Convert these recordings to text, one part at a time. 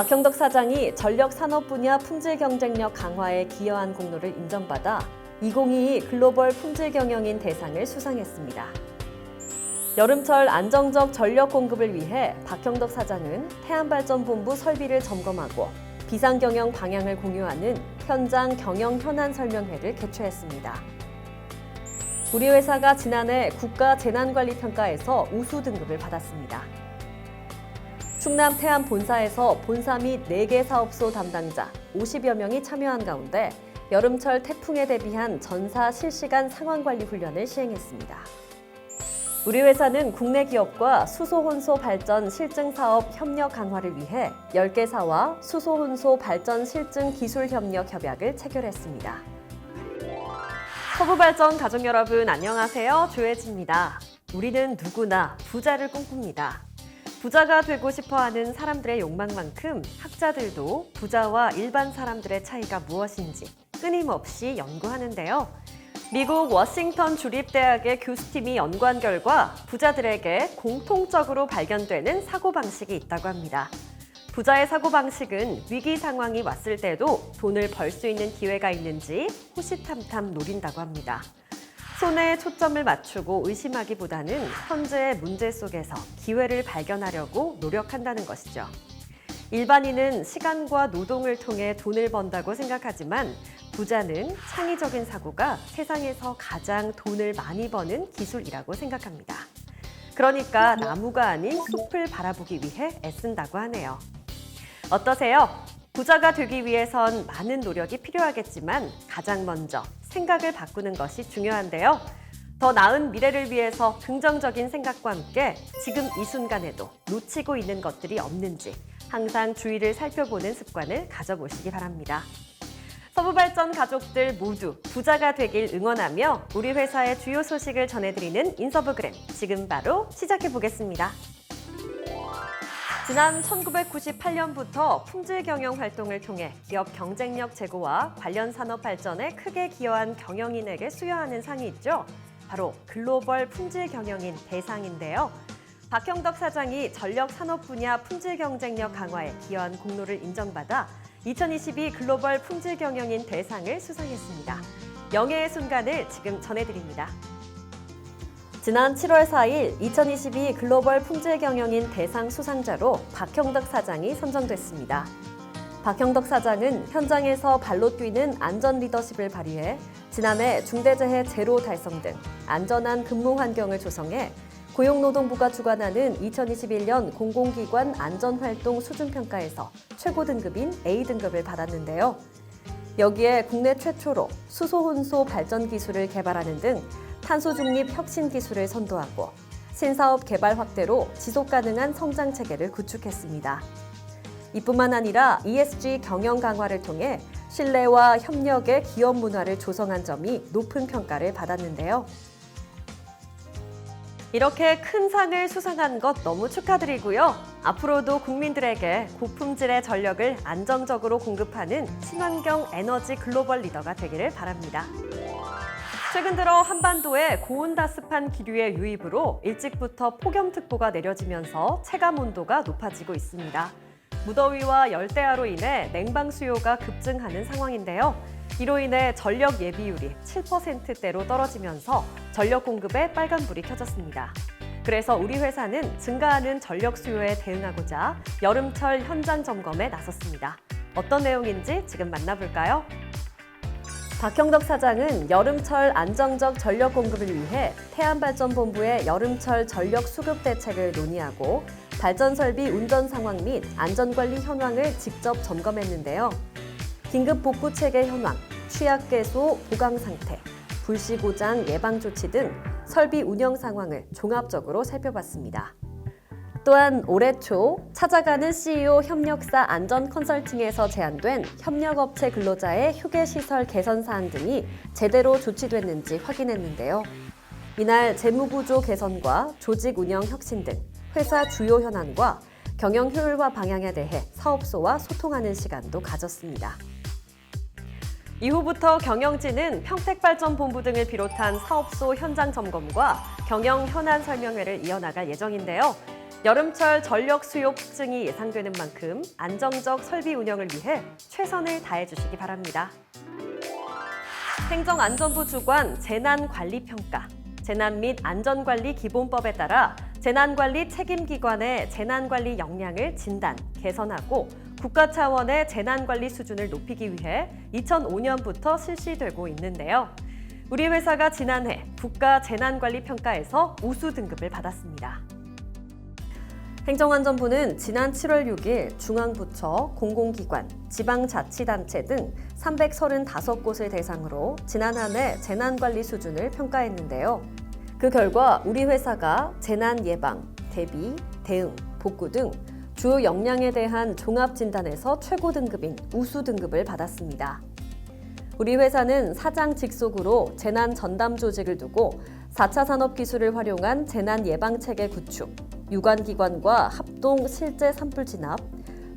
박형덕 사장이 전력 산업 분야 품질 경쟁력 강화에 기여한 공로를 인정받아 2022 글로벌 품질 경영인 대상을 수상했습니다. 여름철 안정적 전력 공급을 위해 박형덕 사장은 태안발전본부 설비를 점검하고 비상경영 방향을 공유하는 현장 경영 현안 설명회를 개최했습니다. 우리 회사가 지난해 국가 재난관리평가에서 우수 등급을 받았습니다. 충남 태안 본사에서 본사 및 4개 사업소 담당자 50여 명이 참여한 가운데 여름철 태풍에 대비한 전사 실시간 상황관리 훈련을 시행했습니다. 우리 회사는 국내 기업과 수소혼소 발전 실증 사업 협력 강화를 위해 10개 사와 수소혼소 발전 실증 기술 협력 협약을 체결했습니다. 서부발전 가족 여러분 안녕하세요. 조혜지입니다. 우리는 누구나 부자를 꿈꿉니다. 부자가 되고 싶어 하는 사람들의 욕망만큼 학자들도 부자와 일반 사람들의 차이가 무엇인지 끊임없이 연구하는데요. 미국 워싱턴 주립대학의 교수팀이 연구한 결과 부자들에게 공통적으로 발견되는 사고방식이 있다고 합니다. 부자의 사고방식은 위기 상황이 왔을 때도 돈을 벌 수 있는 기회가 있는지 호시탐탐 노린다고 합니다. 손에 초점을 맞추고 의심하기보다는 현재의 문제 속에서 기회를 발견하려고 노력한다는 것이죠. 일반인은 시간과 노동을 통해 돈을 번다고 생각하지만 부자는 창의적인 사고가 세상에서 가장 돈을 많이 버는 기술이라고 생각합니다. 그러니까 나무가 아닌 숲을 바라보기 위해 애쓴다고 하네요. 어떠세요? 부자가 되기 위해선 많은 노력이 필요하겠지만 가장 먼저 생각을 바꾸는 것이 중요한데요. 더 나은 미래를 위해서 긍정적인 생각과 함께 지금 이 순간에도 놓치고 있는 것들이 없는지 항상 주위를 살펴보는 습관을 가져보시기 바랍니다. 서부발전 가족들 모두 부자가 되길 응원하며 우리 회사의 주요 소식을 전해드리는 인서브그램 지금 바로 시작해 보겠습니다. 지난 1998년부터 품질 경영 활동을 통해 기업 경쟁력 제고와 관련 산업 발전에 크게 기여한 경영인에게 수여하는 상이 있죠. 바로 글로벌 품질 경영인 대상인데요. 박형덕 사장이 전력 산업 분야 품질 경쟁력 강화에 기여한 공로를 인정받아 2022 글로벌 품질 경영인 대상을 수상했습니다. 영예의 순간을 지금 전해드립니다. 지난 7월 4일 2022 글로벌 품질 경영인 대상 수상자로 박형덕 사장이 선정됐습니다. 박형덕 사장은 현장에서 발로 뛰는 안전 리더십을 발휘해 지난해 중대재해 제로 달성 등 안전한 근무 환경을 조성해 고용노동부가 주관하는 2021년 공공기관 안전활동 수준평가에서 최고 등급인 A등급을 받았는데요. 여기에 국내 최초로 수소혼소 발전 기술을 개발하는 등 탄소 중립 혁신 기술을 선도하고 신사업 개발 확대로 지속 가능한 성장 체계를 구축했습니다. 이뿐만 아니라 ESG 경영 강화를 통해 신뢰와 협력의 기업 문화를 조성한 점이 높은 평가를 받았는데요. 이렇게 큰 상을 수상한 것 너무 축하드리고요. 앞으로도 국민들에게 고품질의 전력을 안정적으로 공급하는 친환경 에너지 글로벌 리더가 되기를 바랍니다. 최근 들어 한반도에 고온다습한 기류의 유입으로 일찍부터 폭염특보가 내려지면서 체감 온도가 높아지고 있습니다. 무더위와 열대야로 인해 냉방 수요가 급증하는 상황인데요. 이로 인해 전력 예비율이 7%대로 떨어지면서 전력 공급에 빨간불이 켜졌습니다. 그래서 우리 회사는 증가하는 전력 수요에 대응하고자 여름철 현장 점검에 나섰습니다. 어떤 내용인지 지금 만나볼까요? 박형덕 사장은 여름철 안정적 전력 공급을 위해 태안발전본부의 여름철 전력 수급 대책을 논의하고 발전 설비 운전 상황 및 안전관리 현황을 직접 점검했는데요. 긴급 복구 체계 현황, 취약 개소 보강 상태, 불시 고장 예방 조치 등 설비 운영 상황을 종합적으로 살펴봤습니다. 또한 올해 초 찾아가는 CEO 협력사 안전 컨설팅에서 제안된 협력업체 근로자의 휴게 시설 개선 사항 등이 제대로 조치됐는지 확인했는데요. 이날 재무구조 개선과 조직 운영 혁신 등 회사 주요 현안과 경영 효율화 방향에 대해 사업소와 소통하는 시간도 가졌습니다. 이후부터 경영진은 평택발전본부 등을 비롯한 사업소 현장 점검과 경영 현안 설명회를 이어나갈 예정인데요. 여름철 전력 수요 폭증이 예상되는 만큼 안정적 설비 운영을 위해 최선을 다해 주시기 바랍니다. 행정안전부 주관 재난관리평가 재난 및 안전관리 기본법에 따라 재난관리 책임기관의 재난관리 역량을 진단, 개선하고 국가 차원의 재난관리 수준을 높이기 위해 2005년부터 실시되고 있는데요. 우리 회사가 지난해 국가 재난관리 평가에서 우수 등급을 받았습니다. 행정안전부는 지난 7월 6일 중앙부처, 공공기관, 지방자치단체 등 335곳을 대상으로 지난 한 해 재난관리 수준을 평가했는데요. 그 결과 우리 회사가 재난 예방, 대비, 대응, 복구 등 주요 역량에 대한 종합 진단에서 최고 등급인 우수 등급을 받았습니다. 우리 회사는 사장 직속으로 재난 전담 조직을 두고 4차 산업 기술을 활용한 재난 예방 체계 구축, 유관기관과 합동 실제 산불 진압,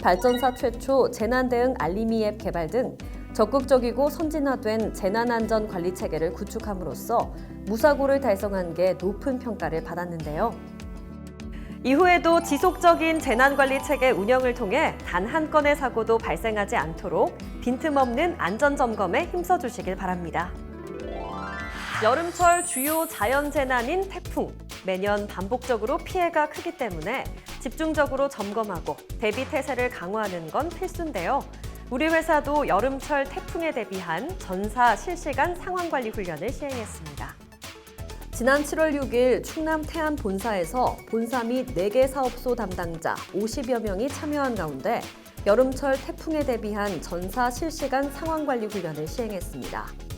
발전사 최초 재난 대응 알림이 앱 개발 등 적극적이고 선진화된 재난안전 관리 체계를 구축함으로써 무사고를 달성한 게 높은 평가를 받았는데요. 이후에도 지속적인 재난관리 체계 운영을 통해 단 한 건의 사고도 발생하지 않도록 빈틈없는 안전점검에 힘써 주시길 바랍니다. 여름철 주요 자연재난인 태풍. 매년 반복적으로 피해가 크기 때문에 집중적으로 점검하고 대비 태세를 강화하는 건 필수인데요. 우리 회사도 여름철 태풍에 대비한 전사 실시간 상황관리 훈련을 시행했습니다. 지난 7월 6일 충남 태안 본사에서 본사 및 4개 사업소 담당자 50여 명이 참여한 가운데 여름철 태풍에 대비한 전사 실시간 상황관리 훈련을 시행했습니다.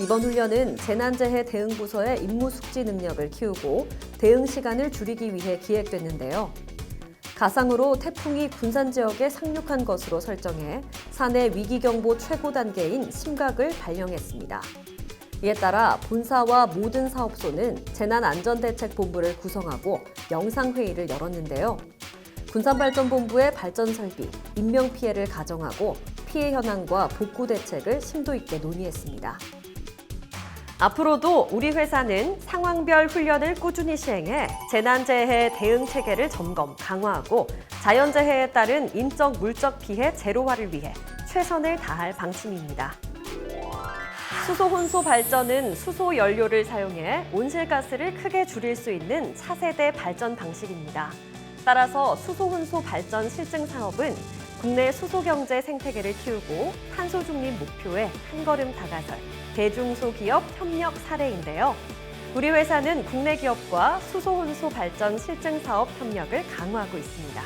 이번 훈련은 재난재해 대응부서의 임무 숙지 능력을 키우고 대응 시간을 줄이기 위해 기획됐는데요. 가상으로 태풍이 군산 지역에 상륙한 것으로 설정해 사내 위기경보 최고 단계인 심각을 발령했습니다. 이에 따라 본사와 모든 사업소는 재난안전대책본부를 구성하고 영상회의를 열었는데요. 군산발전본부의 발전 설비, 인명피해를 가정하고 피해 현황과 복구 대책을 심도 있게 논의했습니다. 앞으로도 우리 회사는 상황별 훈련을 꾸준히 시행해 재난재해 대응 체계를 점검, 강화하고 자연재해에 따른 인적, 물적 피해 제로화를 위해 최선을 다할 방침입니다. 수소 혼소 발전은 수소 연료를 사용해 온실가스를 크게 줄일 수 있는 차세대 발전 방식입니다. 따라서 수소 혼소 발전 실증 사업은 국내 수소 경제 생태계를 키우고 탄소 중립 목표에 한 걸음 다가설 대중소기업 협력 사례인데요. 우리 회사는 국내 기업과 수소 혼소 발전 실증 사업 협력을 강화하고 있습니다.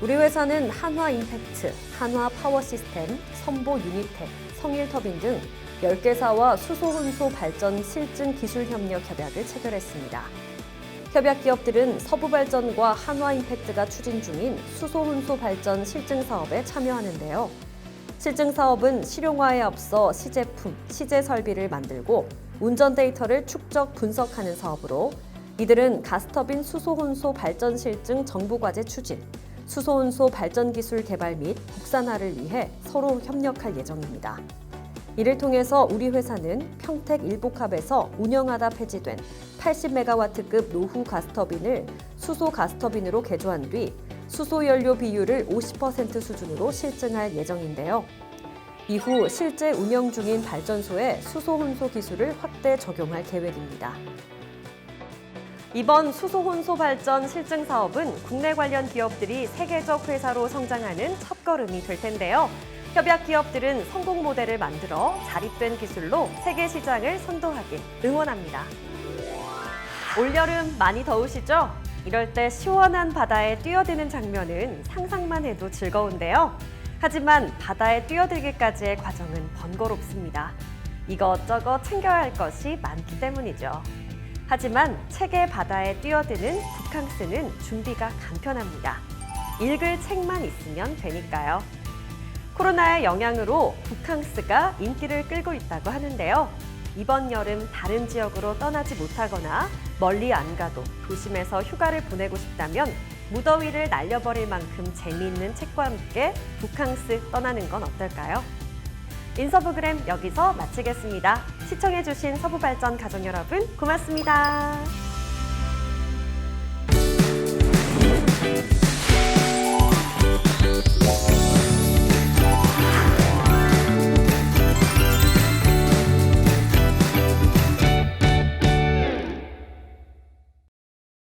우리 회사는 한화 임팩트, 한화 파워 시스템, 선보 유니텍, 성일 터빈 등 10개사와 수소 혼소 발전 실증 기술 협력 협약을 체결했습니다. 협약 기업들은 서부발전과 한화임팩트가 추진 중인 수소 혼소 발전 실증 사업에 참여하는데요. 실증 사업은 실용화에 앞서 시제품, 시제 설비를 만들고 운전 데이터를 축적 분석하는 사업으로 이들은 가스터빈 수소 혼소 발전 실증 정부 과제 추진, 수소 혼소 발전 기술 개발 및 국산화를 위해 서로 협력할 예정입니다. 이를 통해서 우리 회사는 평택 일복합에서 운영하다 폐지된 80메가와트급 노후 가스터빈을 수소 가스터빈으로 개조한 뒤 수소 연료 비율을 50% 수준으로 실증할 예정인데요. 이후 실제 운영 중인 발전소에 수소 혼소 기술을 확대 적용할 계획입니다. 이번 수소 혼소 발전 실증 사업은 국내 관련 기업들이 세계적 회사로 성장하는 첫걸음이 될 텐데요. 협약 기업들은 성공 모델을 만들어 자립된 기술로 세계 시장을 선도하길 응원합니다. 올여름 많이 더우시죠? 이럴 때 시원한 바다에 뛰어드는 장면은 상상만 해도 즐거운데요. 하지만 바다에 뛰어들기까지의 과정은 번거롭습니다. 이것저것 챙겨야 할 것이 많기 때문이죠. 하지만 책의 바다에 뛰어드는 북캉스는 준비가 간편합니다. 읽을 책만 있으면 되니까요. 코로나의 영향으로 북캉스가 인기를 끌고 있다고 하는데요. 이번 여름 다른 지역으로 떠나지 못하거나 멀리 안 가도 도심에서 휴가를 보내고 싶다면 무더위를 날려버릴 만큼 재미있는 책과 함께 북캉스 떠나는 건 어떨까요? 인서브그램 여기서 마치겠습니다. 시청해주신 서부발전 가족 여러분 고맙습니다.